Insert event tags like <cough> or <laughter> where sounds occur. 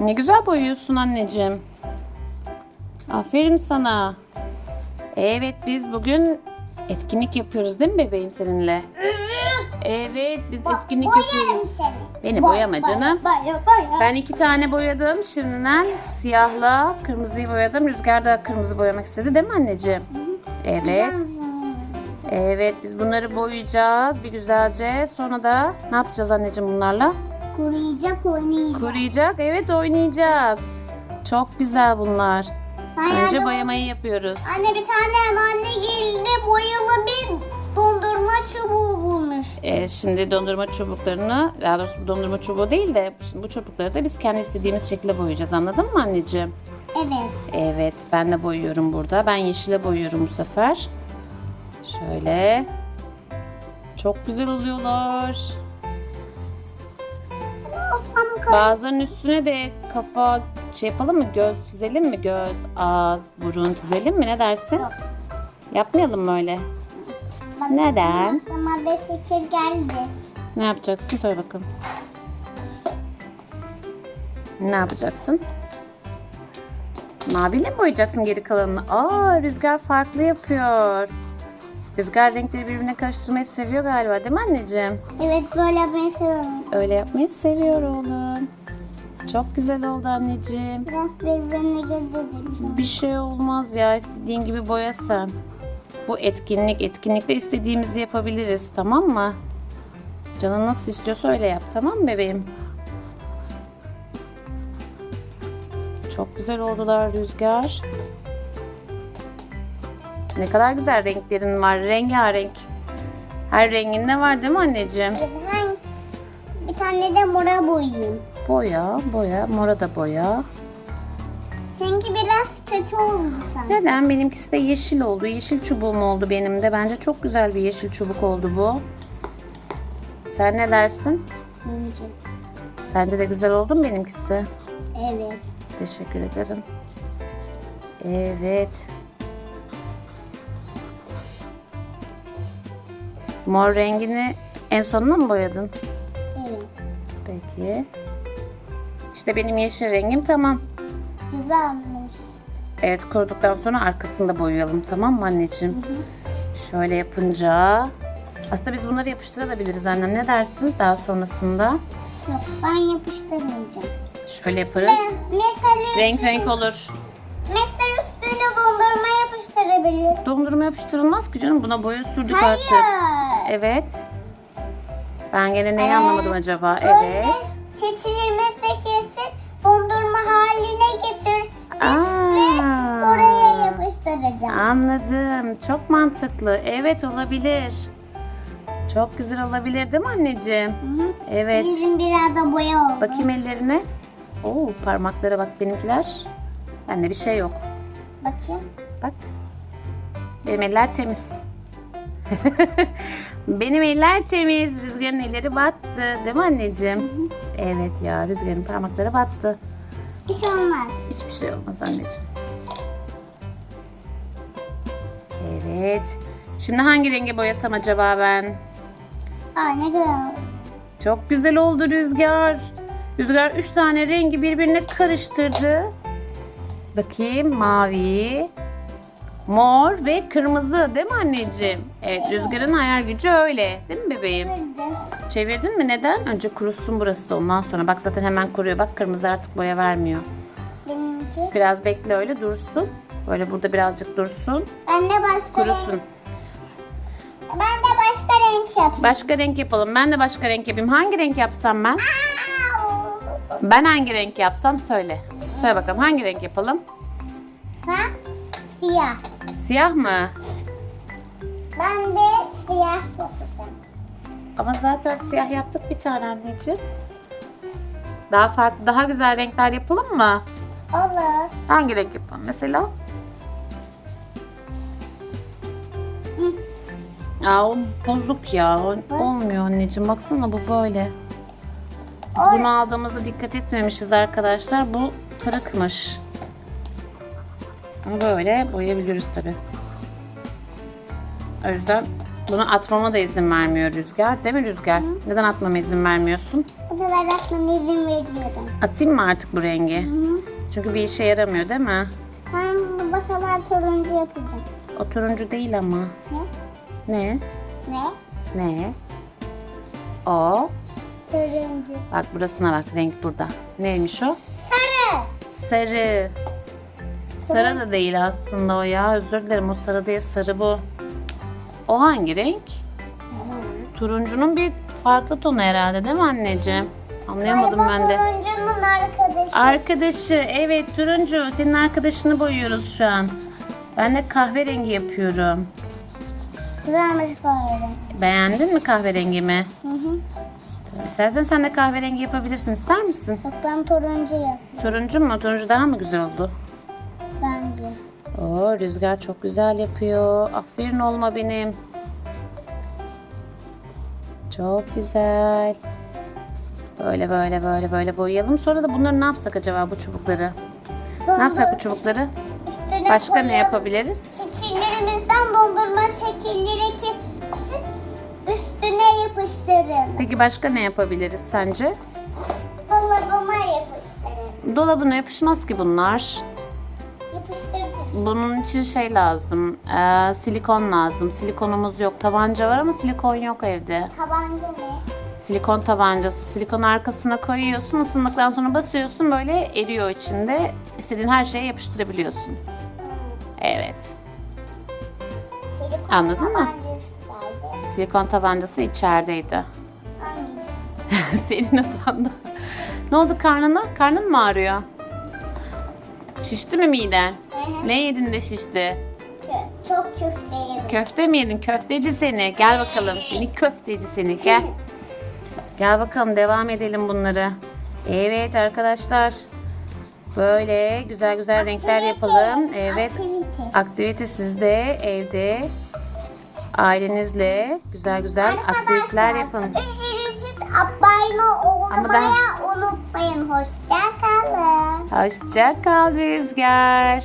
Ne güzel boyuyorsun anneciğim. Aferin sana. Evet biz bugün etkinlik yapıyoruz değil mi bebeğim seninle? Evet biz etkinlik yapıyoruz. Beni boyama canım. Ben iki tane boyadım. Şimdiden siyahla kırmızıyı boyadım. Rüzgar da kırmızı boyamak istedi değil mi anneciğim? Evet. Evet biz bunları boyayacağız bir güzelce. Sonra da ne yapacağız anneciğim bunlarla? Kuruyacak oynayacak. Kuruyacak. Evet oynayacağız. Çok güzel bunlar. Önce Hayal- boyamayı yapıyoruz. Anne bir tane anne geldi boyalı bir dondurma çubuğu bulmuş. Ee, şimdi dondurma çubuklarını, daha doğrusu dondurma çubuğu değil de şimdi bu çubukları da biz kendi istediğimiz şekilde boyayacağız. Anladın mı anneciğim? Evet. Evet ben de boyuyorum burada. Ben yeşile boyuyorum bu sefer. Şöyle. Çok güzel oluyorlar. Kar- Bazılarının üstüne de kafa şey yapalım mı? Göz çizelim mi? Göz, ağız, burun çizelim mi? Ne dersin? Yok. Yapmayalım mı öyle? Bak, Neden? Aklıma bir fikir geldi. Ne yapacaksın? Söyle bakalım. Ne yapacaksın? Maviyle mi boyayacaksın geri kalanını? Aa Rüzgar farklı yapıyor. Rüzgar renkleri birbirine karıştırmayı seviyor galiba değil mi anneciğim? Evet böyle yapmayı seviyorum. Öyle yapmayı seviyor oğlum. Çok güzel oldu anneciğim. Biraz birbirine girdi. Bir şey olmaz ya istediğin gibi boya sen. Bu etkinlik, etkinlikte istediğimizi yapabiliriz tamam mı? Canın nasıl istiyorsa öyle yap tamam mı bebeğim? Çok güzel oldular Rüzgar. Ne kadar güzel renklerin var. Rengarenk. Her renginde var değil mi anneciğim? Ben bir tane de mora boyayayım. Boya, boya, mora da boya. Seninki biraz kötü oldu sanki. Neden? Benimkisi de yeşil oldu. Yeşil çubuğum oldu benim de. Bence çok güzel bir yeşil çubuk oldu bu. Sen ne dersin? Bence. Sence de güzel oldu mu benimkisi? Evet. Teşekkür ederim. Evet. Mor rengini en sonuna mı boyadın? Evet. Peki. İşte benim yeşil rengim tamam. Güzelmiş. Evet kuruduktan sonra arkasını da boyayalım tamam mı anneciğim? Şöyle yapınca aslında biz bunları yapıştırabiliriz annem ne dersin daha sonrasında? Yok ben yapıştırmayacağım. Şöyle yaparız. Mesela, Renk renk olur. mesela üstüne dondurma yapıştırabilir. Dondurma yapıştırılmaz ki canım buna boya sürdük Hayır. artık. Evet. Ben gene neyi Ee, anlamadım acaba? Evet. keçirilmesi kesip dondurma haline getir. Ve Aa. oraya yapıştıracağım. Anladım. Çok mantıklı. Evet olabilir. Çok güzel olabilir değil mi anneciğim? Hı hı. Evet. Elim biraz da boya oldu. Bakayım ellerine. Oo parmaklara bak benimkiler. Bende bir şey yok. Bakayım. Bak. Benim eller temiz. <laughs> Benim eller temiz. Rüzgarın elleri battı. Değil mi anneciğim? Evet ya Rüzgarın parmakları battı. Bir şey olmaz. Hiçbir şey olmaz anneciğim. Evet. Şimdi hangi renge boyasam acaba ben? Aa ne güzel. Çok güzel oldu Rüzgar. Rüzgar üç tane rengi birbirine karıştırdı. Bakayım mavi, mor ve kırmızı değil mi anneciğim? Evet Rüzgar'ın hayal gücü öyle değil mi bebeğim? Gördüm. Çevirdin mi neden? Önce kurusun burası ondan sonra. Bak zaten hemen kuruyor. Bak kırmızı artık boya vermiyor. Benimki. Biraz bekle öyle dursun. Böyle burada birazcık dursun. Ben de başka renk. Kurusun. Ben de başka renk yapayım. Başka renk yapalım. Ben de başka renk yapayım. Hangi renk yapsam ben? Ben hangi renk yapsam söyle. Söyle bakalım hangi renk yapalım? Sen siyah. Siyah mı? Ben de siyah yapacağım. Ama zaten siyah yaptık bir tane anneciğim. Daha farklı, daha güzel renkler yapalım mı? Olur. Hangi renk yapalım mesela? Aa, o bozuk ya. O- Olmuyor anneciğim. Baksana bu böyle. Biz bunu aldığımızda dikkat etmemişiz arkadaşlar. Bu kırıkmış. Ama böyle boyayabiliriz tabi. O yüzden Bunu atmama da izin vermiyor Rüzgar. Değil mi Rüzgar? Neden atmama izin vermiyorsun? Bu sefer atmana izin veriyorum. Atayım mı artık bu rengi? Hı. Çünkü bir işe yaramıyor değil mi? Ben bu sefer turuncu yapacağım. O turuncu değil ama. Ne? Ne? Ne? Ne? O. Turuncu. Bak burasına bak renk burada. Neymiş o? Sarı. Sarı. Sarı da değil aslında o ya. Özür dilerim o sarı değil sarı bu. O hangi renk? Turuncunun bir farklı tonu herhalde değil mi anneciğim? Anlayamadım Galiba ben de. Turuncunun arkadaşı. Arkadaşı evet turuncu senin arkadaşını boyuyoruz şu an. Ben de kahverengi yapıyorum. Güzelmiş kahverengi. Beğendin mi kahverengimi? Hı hı. İstersen sen de kahverengi yapabilirsin ister misin? Bak ben turuncu yap. Turuncu mu? Turuncu daha mı güzel oldu? Bence. Oo Rüzgar çok güzel yapıyor. Aferin olma benim. Çok güzel. Böyle böyle böyle böyle boyayalım. Sonra da bunları ne yapsak acaba bu çubukları? Ne yapsak bu çubukları? Üstüne Başka ne koyalım. yapabiliriz? Şekillerimizden dondurma şekilleri kesip üstüne yapıştırın. Peki başka ne yapabiliriz sence? Dolabıma yapıştırın. Dolabına yapışmaz ki bunlar. Bunun için şey lazım. eee, silikon lazım. Silikonumuz yok. Tabanca var ama silikon yok evde. Tabanca ne? Silikon tabancası. Silikon arkasına koyuyorsun. Isındıktan sonra basıyorsun. Böyle eriyor içinde. İstediğin her şeye yapıştırabiliyorsun. Evet. Silikon Anladın mı? tabancası nerede? Silikon tabancası içerideydi. Hangisi? <laughs> Senin odanda. ne oldu karnına? Karnın mı ağrıyor? Şişti mi miden? Hı hı. Ne yedin de şişti? Kö- Çok köfte yedim. Köfte mi yedin? Köfteci seni. Gel bakalım. Seni köfteci seni. Gel. Gel bakalım devam edelim bunları. Evet arkadaşlar. Böyle güzel güzel renkler yapalım. Evet. Aktivite. Aktivite sizde evde ailenizle güzel güzel aktiviteler yapın. Ücretsiz abone olmayı unutmayın. Hoşça kalın. Hoşça kal Rüzgar.